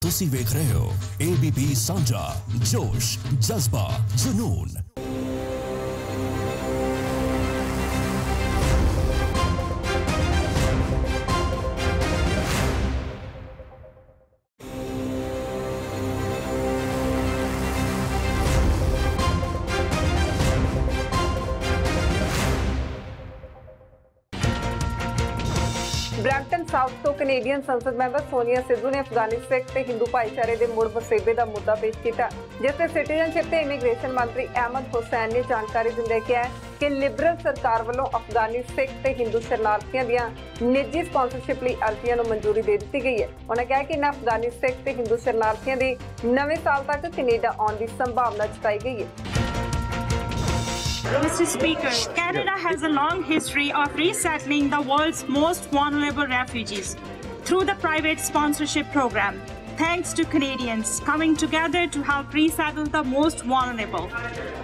ਤੁਸੀਂ ਵੇਖ ਰਹੇ ਹੋ ABP ਸਾਂਝਾ ਜੋਸ਼ ਜਜ਼ਬਾ ਜਨੂਨ। ਬ੍ਰੈਂਪਟਨ ਸਾਊਥ ਤੋਂ ਕੈਨੇਡੀਅਨ ਸੰਸਦ ਮੈਂਬਰ ਸੋਨੀਆ ਸਿੱਧੂ ਨੇ ਅਫਗਾਨਿਸਤਾਨ ਤੇ ਹਿੰਦੂ ਭਾਈਚਾਰੇ ਦੇ ਮੁੜ ਵਸੇਬੇ ਦਾ ਮੁੱਦਾ ਪੇਸ਼ ਕੀਤਾ ਜਿਸ ਤੇ ਸਿਟੀਜ਼ਨਸ਼ਿਪ ਤੇ ਇਮੀਗ੍ਰੇਸ਼ਨ ਮੰਤਰੀ ਅਹਿਮਦ ਹੁਸੈਨ ਨੇ ਜਾਣਕਾਰੀ ਦਿੰਦੇ ਕਿਹਾ ਕਿ ਲਿਬਰਲ ਸਰਕਾਰ ਵੱਲੋਂ ਅਫਗਾਨੀ ਸਿੱਖ ਤੇ ਹਿੰਦੂ ਸ਼ਰਨਾਰਥੀਆਂ ਦੀਆਂ ਨਿੱਜੀ ਸਪਾਂਸਰਸ਼ਿਪ ਲਈ ਅਰਜ਼ੀਆਂ ਨੂੰ ਮਨਜ਼ੂਰੀ ਦੇ ਦਿੱਤੀ ਗਈ ਹੈ। ਉਹਨਾਂ ਕਿਹਾ ਕਿ ਇਹਨਾਂ ਅਫਗਾਨੀ ਸਿੱਖ ਤੇ ਹਿੰਦੂ ਸ਼ਰਨਾਰਥੀਆਂ ਦੀ ਨਵੇਂ ਸਾਲ ਤੱਕ ਕੈਨੇਡਾ ਆਉਣ ਦੀ ਸੰਭਾਵਨਾ ਜਤਾਈ ਗਈ ਹੈ। Mr. Speaker, Canada has a long history of resettling the world's most vulnerable refugees through the private sponsorship program. Thanks to Canadians coming together to help resettle the most vulnerable.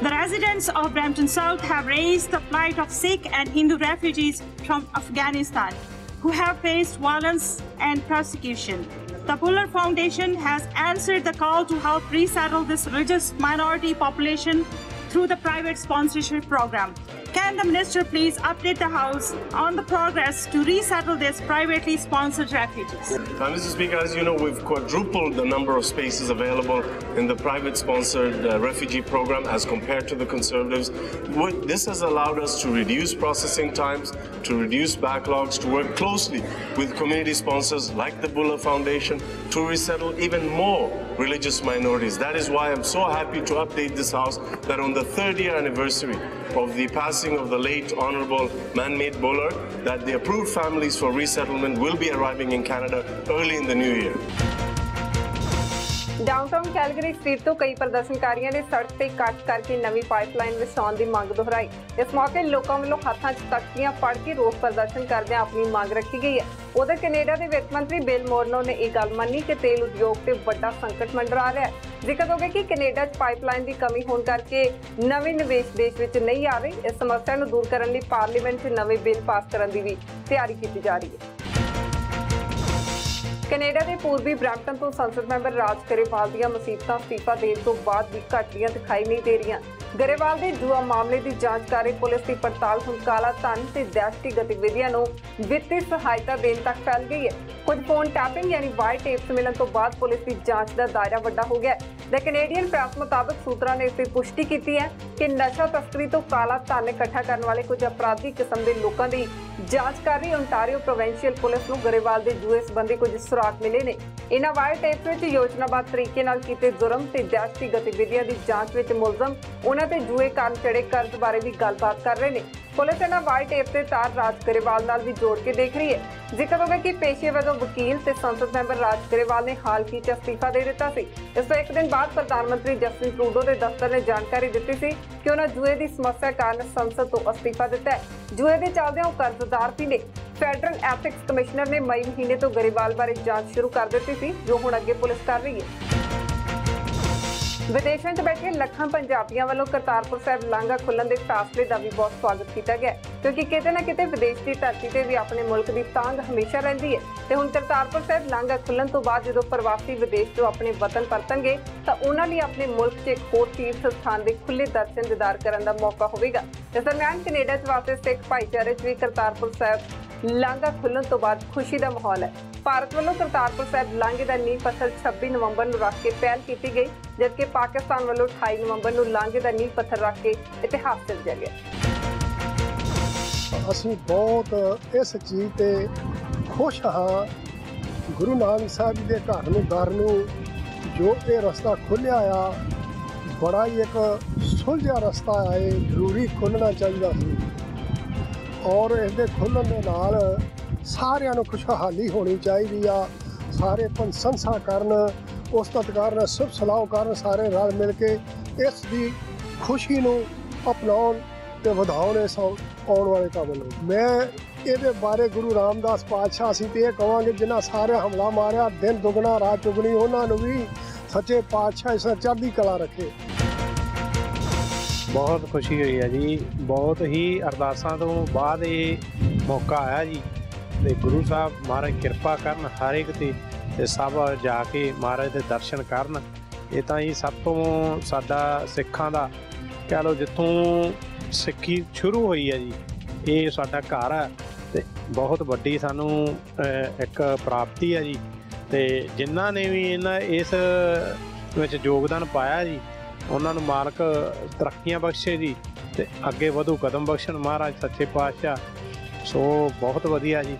The residents of Brampton South have raised the plight of Sikh and Hindu refugees from Afghanistan who have faced violence and persecution. The Buller Foundation has answered the call to help resettle this religious minority population through the private sponsorship program. Can the minister please update the House on the progress to resettle these privately sponsored refugees? Uh, Mr. Speaker, as you know, we've quadrupled the number of spaces available in the private sponsored uh, refugee program as compared to the Conservatives. This has allowed us to reduce processing times, to reduce backlogs, to work closely with community sponsors like the Bulla Foundation to resettle even more religious minorities. That is why I'm so happy to update this House that on the third year anniversary of the passing of the late Honorable Man-Made Buller, that the approved families for resettlement will be arriving in Canada early in the new year. Downtown Calgary street ਤੋਂ ਕਈ ਪ੍ਰਦਰਸ਼ਨਕਾਰੀਆਂ ਨੇ ਸੜਕ ਤੇ ਕੱਟ ਕਰਕੇ ਨਵੀਂ pipeline ਵਿਛਾਉਣ ਦੀ ਮੰਗ ਦੁਹਰਾਈ। ਇਸ ਮੌਕੇ ਲੋਕਾਂ ਵੱਲੋਂ ਹੱਥਾਂ 'ਚ ਤਖਤੀਆਂ ਫੜ ਕੇ ਰੋਸ ਪ੍ਰਦਰਸ਼ਨ ਕਰਦਿਆਂ ਆਪਣੀ ਮੰਗ ਰੱਖੀ ਗਈ ਹੈ। ਉਧਰ ਕੈਨੇਡਾ ਦੇ ਵਿੱਤ ਮੰਤਰੀ ਬਿਲ ਮੋਰਨੋ ਨੇ ਇਹ ਗੱਲ ਮੰਨੀ ਕਿ ਤੇਲ ਉਦਯੋਗ ਤੇ ਵੱਡਾ ਸੰਕਟ ਮੰਡਰਾ ਰਿਹਾ ਹੈ। ਜ਼ਿਕਰ ਹੋ ਗਿਆ ਕਿ ਕੈਨੇਡਾ 'ਚ ਪਾਈਪਲਾਈਨ ਦੀ ਕਮੀ ਹੋਣ ਕਰਕੇ ਨਵੇਂ ਨਿਵੇਸ਼ ਦੇਸ਼ ਵਿੱਚ ਨਹੀਂ ਆ ਰਹੇ। ਇਸ ਸਮੱਸਿਆ ਨੂੰ ਦੂਰ ਕਰਨ ਲਈ ਪਾਰਲੀਮੈਂਟ 'ਚ ਨਵੇਂ ਬਿੱਲ ਪਾਸ ਕਰਨ ਦੀ ਵੀ ਤਿਆਰੀ ਕੀਤੀ ਜਾ ਰਹੀ ਹੈ। ਕੈਨੇਡਾ ਦੇ ਪੂਰਬੀ ਬ੍ਰੈਂਪਟਨ ਤੋਂ ਸੰਸਦ ਮੈਂਬਰ ਰਾਜ ਗਰੇਵਾਲ ਦੀਆਂ ਮੁਸੀਬਤਾਂ ਅਸਤੀਫਾ ਦੇਣ ਤੋਂ ਬਾਅਦ ਵੀ ਘਟਦੀਆਂ ਦਿਖਾਈ ਨਹੀਂ ਦੇ ਰਹੀਆਂ। ਗਰੇਵਾਲ ਦੇ ਜੂਆ ਮਾਮਲੇ ਦੀ ਜਾਂਚ ਕਰ ਰਹੀ ਪੁਲਿਸ ਦੀ ਪੜਤਾਲ ਹੁਣ ਕਾਲਾ ਧਨ ਤੇ ਦਹਿਸ਼ਤੀ ਗਤੀਵਿਧੀਆਂ ਨੂੰ ਵਿੱਤੀ ਸਹਾਇਤਾ ਦੇਣ ਤੱਕ ਫੈਲ ਗਈ ਹੈ। ਕੁਝ ਫੋਨ ਟੈਪਿੰਗ ਯਾਨੀ ਵਾਈ ਟੇਪਸ ਮਿਲਣ ਤੋਂ ਬਾਅਦ ਪੁਲਿਸ ਦੀ ਜਾਂਚ ਦਾ ਦਾਇਰਾ ਵੱਡਾ ਹੋ ਗਿਆ ਹੈ। ਕੈਨੇਡੀਅਨ ਪ੍ਰੈਸ ਮੁਤਾਬਕ ਸੂਤਰਾਂ ਨੇ ਇਸ ਦੀ ਪੁਸ਼ਟੀ ਕੀਤੀ ਹੈ ਕਿ ਨਸ਼ਾ ਤਸਕਰੀ ਤੋਂ ਕਾਲਾ ਧਨ ਇਕੱਠਾ ਕਰਨ ਵਾਲੇ ਕੁਝ ਅਪਰਾਧੀ ਕਿਸਮ ਦੇ ਲੋਕਾਂ ਦੀ ਜਾਂਚ ਕਰ ਰਹੀ ਓਨਟਾਰੀਓ ਪ੍ਰੋਵਿੰਸ਼ੀਅਲ ਪੁਲਿਸ ਨੂੰ ਗਰੇਵਾਲ ਦੇ ਜੂਏ ਸੰਬੰਧੀ ਕੁਝ ਸੁਰਾਗ ਮਿਲੇ ਨੇ। ਇਹਨਾਂ ਵਾਇਰ ਟੇਪ ਵਿੱਚ ਯੋਜਨਾਬੱਧ ਤਰੀਕੇ ਨਾਲ ਕੀਤੇ ਜੁਰਮ ਤੇ ਦਹਿਸ਼ਤੀ ਗਤੀਵਿਧੀਆਂ ਦੀ ਜਾਂਚ ਵਿੱਚ ਮੁਲਜ਼ਮ ਉਹਨਾਂ ਤੇ ਜੂਏ ਕਾਰਨ ਚੜੇ ਕਰਜ਼ ਬਾਰੇ ਵੀ ਗੱਲਬਾਤ ਕਰ ਰਹੇ ਨੇ। ਪੁਲਿਸ ਇਹਨਾਂ ਵਾਇਰ ਟੇਪ ਤੇ ਤਾਰ ਰਾਜ ਗਰੇਵਾਲ ਨਾਲ ਵੀ ਜੋੜ ਕੇ ਦੇਖ ਰਹੀ ਹੈ। ਜ਼ਿਕਰ ਹੋਗਾ ਕਿ ਪੇਸ਼ੇ ਵਜੋਂ ਵਕੀਲ ਤੇ ਸੰਸਦ ਮੈਂਬਰ ਰਾਜ ਗਰੇਵਾਲ ਨੇ ਹਾਲ ਹੀ ਚ ਅਸਤੀਫਾ ਦੇ ਦਿੱਤਾ ਸੀ। ਇਸ ਤੋਂ ਇੱਕ ਦਿਨ ਬਾਅਦ ਪ੍ਰਧਾਨ ਮੰਤਰੀ ਜਸਟਿਨ ਟਰੂਡੋ ਦੇ ਦਫ਼ਤਰ ਨੇ ਜਾਣਕਾਰੀ ਦਿੱਤੀ ਸੀ ਕਿ ਉਹਨਾਂ ਜੂਏ ਦੀ ਸਮੱਸਿਆ ਕਾਰਨ ਸੰਸਦ ਤੋਂ ਅਸਤੀਫਾ ਦਿੱਤਾ ਹੈ। ਜੂਏ ਦੇ ਚੱਲਦਿਆਂ ਉਹ ਕਰਜ਼ਦਾਰ ਵੀ ਨੇ। ਫੈਡਰਲ ਐਥਿਕਸ ਕਮਿਸ਼ਨਰ ਨੇ ਮਈ ਮਹੀਨੇ ਤੋਂ ਗਰੇਵਾਲ ਬਾਰੇ ਜਾਂਚ ਸ਼ੁਰੂ ਕਰ ਦਿੱਤੀ ਸੀ, ਜੋ ਹੁਣ ਅੱਗੇ ਪੁਲਿਸ ਕਰ ਰਹੀ ਹੈ। ਵਿਦੇਸ਼ਾਂ 'ਚ ਬੈਠੇ ਲੱਖਾਂ ਪੰਜਾਬੀਆਂ ਵੱਲੋਂ ਕਰਤਾਰਪੁਰ ਸਾਹਿਬ ਲਾਂਘਾ ਖੁੱਲਣ ਦੇ ਫੈਸਲੇ ਦਾ ਵੀ ਬਹੁਤ ਸਵਾਗਤ ਕੀਤਾ ਗਿਆ ਕਿਉਂਕਿ ਕਿਤੇ ਨਾ ਕਿਤੇ ਵਿਦੇਸ਼ ਦੀ ਧਰਤੀ ਤੇ ਵੀ ਆਪਣੇ ਮੁਲਕ ਦੀ ਤਾਂਗ ਹਮੇਸ਼ਾ ਰਹਿੰਦੀ ਹੈ। ਤੇ ਹੁਣ ਕਰਤਾਰਪੁਰ ਸਾਹਿਬ ਲਾਂਘਾ ਖੁੱਲਣ ਤੋਂ ਬਾਅਦ ਜਦੋਂ ਪ੍ਰਵਾਸੀ ਵਿਦੇਸ਼ ਤੋਂ ਆਪਣੇ ਵਤਨ ਪਰਤਣਗੇ, ਤਾਂ ਉਹਨਾਂ ਲਈ ਆਪਣੇ ਮੁਲਕ 'ਚ ਇੱਕ ਹੋਰ ਤੀਰਥ ਸਥਾਨ ਦੇ ਖੁੱਲੇ ਦਰਸ਼ਨ ਦਿਦਾਰ ਕਰਨ ਦਾ ਮੌਕਾ ਹੋਵੇਗਾ। ਇਸ ਦਰਮਿਆਨ ਕੈਨੇਡਾ 'ਚ ਵਾਸਤੇ ਸਿੱਖ ਭਾਈਚਾਰੇ 'ਚ ਵੀ ਕਰਤਾਰਪੁਰ ਸਾਹਿਬ ਲਾਂਘਾ ਖੁੱਲਣ ਤੋਂ ਬਾਅਦ ਖੁਸ਼ੀ ਦਾ ਮਾਹੌਲ ਹੈ। ਭਾਰਤ ਵੱਲੋਂ ਕਰਤਾਰਪੁਰ ਸਾਹਿਬ ਲਾਂਘੇ ਦਾ ਨੀਂਹ ਪੱਥਰ 26 ਨਵੰਬਰ ਨੂੰ ਰੱਖ ਕੇ ਪਹਿਲ ਕੀਤੀ ਗਈ, ਜਦਕਿ ਪਾਕਿਸਤਾਨ ਵੱਲੋਂ 28 ਨਵੰਬਰ ਨੂੰ ਲਾਂਘੇ ਦਾ ਨੀਂਹ ਪੱਥਰ ਰੱਖ ਕੇ ਇਤਿਹਾਸ ਸਿਰਜਿਆ ਗਿਆ ਅਸੀਂ ਬਹੁਤ ਇਸ ਚੀਜ਼ ਤੇ ਖੁਸ਼ ਹਾਂ, ਗੁਰੂ ਨਾਨਕ ਸਾਹਿਬ ਜੀ ਦੇ ਘਰ ਨੂੰ ਦਰ ਨੂੰ ਜੋ ਇਹ ਰਸਤਾ ਖੁੱਲਿਆ ਆ, ਬੜਾ ਹੀ ਇੱਕ ਸੁਲਝਿਆ ਰਸਤਾ ਹੈ, ਇਹ ਜ਼ਰੂਰੀ ਖੁੱਲਣਾ ਚਾਹੀਦਾ ਸੀ। ਔਰ ਇਸ ਦੇ ਖੁੱਲਣ ਦੇ ਨਾਲ ਸਾਰਿਆਂ ਨੂੰ ਖੁਸ਼ਹਾਲੀ ਹੋਣੀ ਚਾਹੀਦੀ ਆ। ਸਾਰੇ ਪ੍ਰਸ਼ੰਸਾ ਕਰਨ, ਉਸਤਤ ਕਰਨ ਸੁਭ ਸਲਾਹ ਕਰਨ ਸਾਰੇ ਰਲ ਮਿਲ ਕੇ ਇਸ ਦੀ ਖੁਸ਼ੀ ਨੂੰ ਅਪਣਾਉਣ ਤੇ ਵਧਾਉਣ ਇਸ ਆਉਣ ਵਾਲੇ ਕੰਮ ਨੂੰ। ਮੈਂ ਇਹਦੇ ਬਾਰੇ ਗੁਰੂ ਰਾਮਦਾਸ ਪਾਤਸ਼ਾਹ ਅਸੀਂ ਤੇ ਇਹ ਕਹਾਂਗੇ ਜਿਨ੍ਹਾਂ ਸਾਰੇ ਹਮਲਾ ਮਾਰਿਆ, ਦਿਨ ਦੁਗਣਾ, ਰਾਤ ਚੁਗਣੀ ਉਹਨਾਂ ਨੂੰ ਵੀ ਸੱਚੇ ਪਾਤਸ਼ਾਹ ਇਸ ਚੜ੍ਹਦੀ ਕਲਾ ਰੱਖੇ। ਬਹੁਤ ਖੁਸ਼ੀ ਹੋਈ ਹੈ ਜੀ। ਬਹੁਤ ਹੀ ਅਰਦਾਸਾਂ ਤੋਂ ਬਾਅਦ ਇਹ ਮੌਕਾ ਆਇਆ ਜੀ। ਤੇ ਗੁਰੂ ਸਾਹਿਬ ਮਹਾਰਾਜ ਕਿਰਪਾ ਕਰਨ ਹਰ ਇੱਕ ਤੇ ਤੇ ਸਭ ਜਾ ਕੇ ਮਹਾਰਾਜ ਦੇ ਦਰਸ਼ਨ ਕਰਨ। ਇਹ ਤਾਂ ਹੀ ਸਭ ਤੋਂ ਸਾਡਾ ਸਿੱਖਾਂ ਦਾ, ਕਹਿ ਲਓ ਜਿੱਥੋਂ ਸਿੱਖੀ ਸ਼ੁਰੂ ਹੋਈ ਹੈ ਜੀ। ਇਹ ਸਾਡਾ ਘਰ ਹੈ ਤੇ ਬਹੁਤ ਵੱਡੀ ਸਾਨੂੰ ਇੱਕ ਪ੍ਰਾਪਤੀ ਹੈ ਜੀ। ਤੇ ਜਿਨ੍ਹਾਂ ਨੇ ਵੀ ਇਹਨਾਂ ਇਸ ਵਿੱਚ ਯੋਗਦਾਨ ਪਾਇਆ ਜੀ ਉਹਨਾਂ ਨੂੰ ਮਾਲਕ ਤਰੱਕੀਆਂ ਬਖਸ਼ੇ ਜੀ ਤੇ ਅੱਗੇ ਵਧੂ, ਕਦਮ ਬਖਸ਼ਣ ਮਹਾਰਾਜ, ਸੱਚੇ ਪਾਤਸ਼ਾਹ। ਸੋ ਬਹੁਤ ਵਧੀਆ ਜੀ।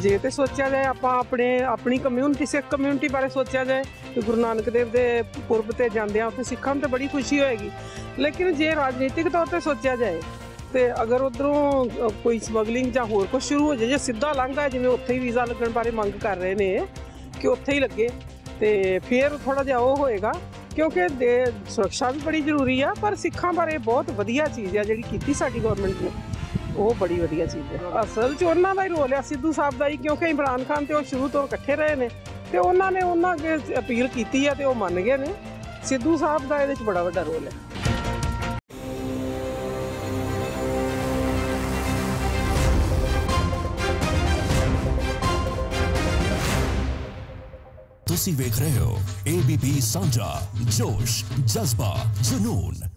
ਜੇ ਤੇ ਸੋਚਿਆ ਜਾਏ, ਆਪਾਂ ਆਪਣੇ, ਆਪਣੀ ਕਮਿਊਨਿਟੀ ਸਿੱਖ ਕਮਿਊਨਿਟੀ ਬਾਰੇ ਸੋਚਿਆ ਜਾਏ ਕਿ ਗੁਰੂ ਨਾਨਕ ਦੇਵ ਦੇ ਪੁਰਬ ਤੇ ਜਾਂਦੇ ਆ ਉੱਥੇ ਸਿੱਖਾਂ ਨੂੰ ਤੇ ਬੜੀ ਖੁਸ਼ੀ ਹੋਏਗੀ। ਲੇਕਿਨ ਜੇ ਰਾਜਨੀਤਿਕ ਤੌਰ ਤੇ ਸੋਚਿਆ ਜਾਏ, ਤੇ ਅਗਰ ਉਧਰੋਂ ਕੋਈ ਸਮਗਲਿੰਗ ਜਾਂ ਹੋਰ ਕੁਝ ਸ਼ੁਰੂ ਹੋ ਜਾਏ, ਜਾਂ ਸਿੱਧਾ ਲੰਘਾ ਜਿਵੇਂ ਉੱਥੇ ਹੀ ਵੀਜ਼ਾ ਲੱਗਣ ਬਾਰੇ ਮੰਗ ਕਰ ਰਹੇ ਨੇ, ਕਿ ਉੱਥੇ ਹੀ ਲੱਗੇ ਤੇ ਫਿਰ ਥੋੜਾ ਜਿਹਾ ਉਹ ਹੋਏਗਾ, ਕਿਉਂਕਿ ਦੇ ਸੁਰੱਖਿਆ ਵੀ ਬੜੀ ਜ਼ਰੂਰੀ ਆ, ਪਰ ਸਿੱਖਾਂ ਬਾਰੇ ਬਹੁਤ ਵਧੀਆ ਚੀਜ਼ ਆ ਜਿਹੜੀ ਕੀਤੀ ਸਾਡੀ ਗਵਰਨਮੈਂਟ ਨੇ। ਉਹ ਬੜੀ ਵਧੀਆ ਚੀਜ਼ ਹੈ ਅਸਲ 'ਚ ਉਹਨਾਂ ਦਾ ਹੀ ਰੋਲ ਆ, ਸਿੱਧੂ ਸਾਹਿਬ ਦਾ ਹੀ, ਕਿਉਂਕਿ ਇਮਰਾਨ ਖਾਨ ਤੇ ਉਹ ਸ਼ੁਰੂ ਤੋਂ ਇਕੱਠੇ ਰਹੇ ਨੇ। ਤੇ ਉਹਨਾਂ ਨੇ ਉਹਨਾਂ ਅੱਗੇ ਅਪੀਲ ਕੀਤੀ ਆ ਤੇ ਉਹ ਮੰਨ ਗਏ ਨੇ। ਸਿੱਧੂ ਸਾਹਿਬ ਦਾ ਇਹਦੇ 'ਚ ਬੜਾ ਵੱਡਾ ਰੋਲ ਹੈ ਤੁਸੀਂ ਵੇਖ ਰਹੇ ਹੋ ABP ਸਾਂਝਾ ਜੋਸ਼ ਜਜ਼ਬਾ ਜਨੂਨ।